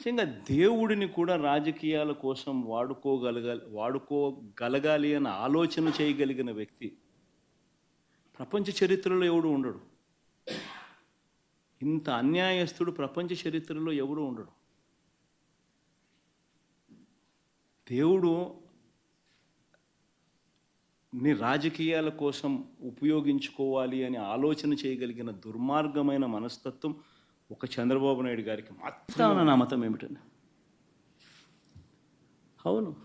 నిజంగా దేవుడిని కూడా రాజకీయాల కోసం వాడుకోగలగాలి వాడుకోగలగాలి అని ఆలోచన చేయగలిగిన వ్యక్తి. ప్రపంచ చరిత్రలో ఎవడు ఉండడు? ఇంత అన్యాయస్తుడు ప్రపంచ చరిత్రలో ఎవడు ఉండడు? దేవుడు ని రాజకీయాల కోసం ఉపయోగించుకోవాలి అని ఆలోచన చేయగలిగిన దుర్మార్గమైన మనస్తత్వం ఒక చంద్రబాబు నాయుడు గారికి మాత్రం నా మతం ఏమిటండి? అవును.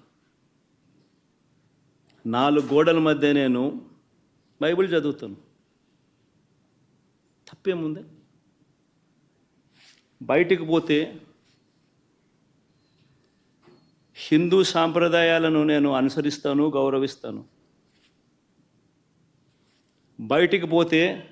నాలుగు గోడల మధ్య నేను బైబిల్ చదువుతాను. తప్పేముంది? బయటికి పోతే హిందూ సాంప్రదాయాలను నేను అనుసరిస్తాను గౌరవిస్తాను. బయటికి పోతే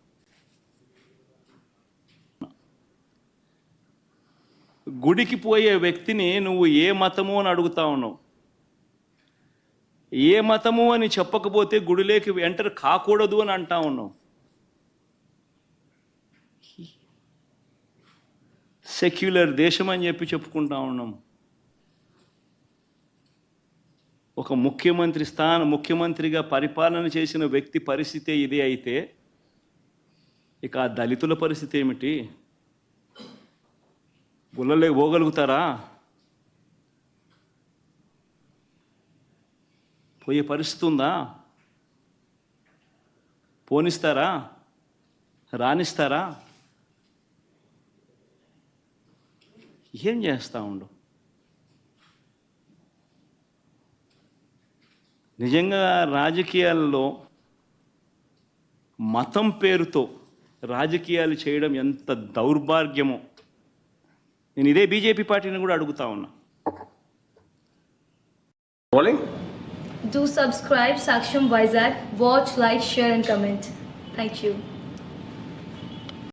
గుడికి పోయే వ్యక్తిని నువ్వు ఏ మతము అని అడుగుతా ఉన్నావు? ఏ మతము అని చెప్పకపోతే గుడిలోకి ఎంటర్ కాకూడదు అని అంటా ఉన్నావు? సెక్యులర్ దేశం అని చెప్పి చెప్పుకుంటా ఉన్నాం. ఒక ముఖ్యమంత్రి స్థానం ముఖ్యమంత్రిగా పరిపాలన చేసిన వ్యక్తి పరిస్థితి ఇదే అయితే ఇక ఆ దళితుల పరిస్థితి ఏమిటి? గుళ్ళలోకి పోగలుగుతారా? పోయే పరిస్థితి ఉందా? పోనిస్తారా? రాణిస్తారా ఏం చేస్తా ఉండు? నిజంగా రాజకీయాల్లో మతం పేరుతో రాజకీయాలు చేయడం ఎంత దౌర్భాగ్యమో. నేను ఇదే బీజేపీ పార్టీని కూడా అడుగుతా ఉన్నా? Do subscribe Saksham Vizag. Watch, like, share, and comment. Thank you.